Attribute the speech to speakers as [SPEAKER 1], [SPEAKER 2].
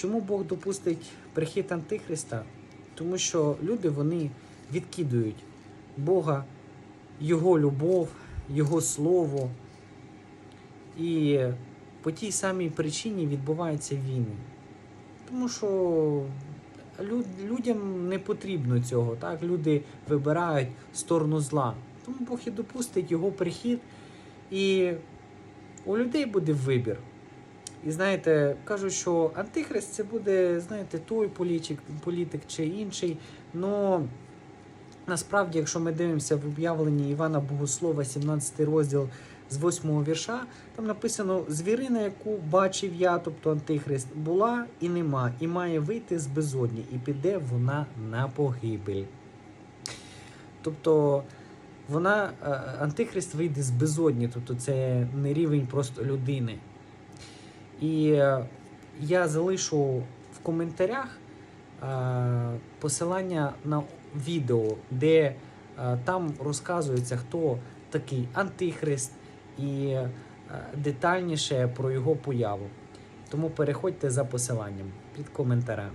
[SPEAKER 1] Чому Бог допустить прихід Антихриста? Тому що люди вони відкидують Бога, Його любов, Його Слово. І по тій самій причині відбуваються війни. Тому що лю- людям не потрібно цього. Так? Люди вибирають сторону зла. Тому Бог і допустить його прихід, і у людей буде вибір. І знаєте, кажуть, що антихрист це буде, знаєте, той політик, політик чи інший. Но насправді, якщо ми дивимося в об'явленні Івана Богослова, 17 розділ з 8 вірша, там написано: звірина, яку бачив я, тобто антихрист, була і нема, і має вийти з безодні, і піде вона на погибель. Тобто вона, е, антихрист вийде з безодні, тобто це не рівень просто людини. І е, я залишу в коментарях е, посилання на відео, де е, там розказується, хто такий антихрист, і детальніше про його появу. Тому переходьте за посиланням під коментарем.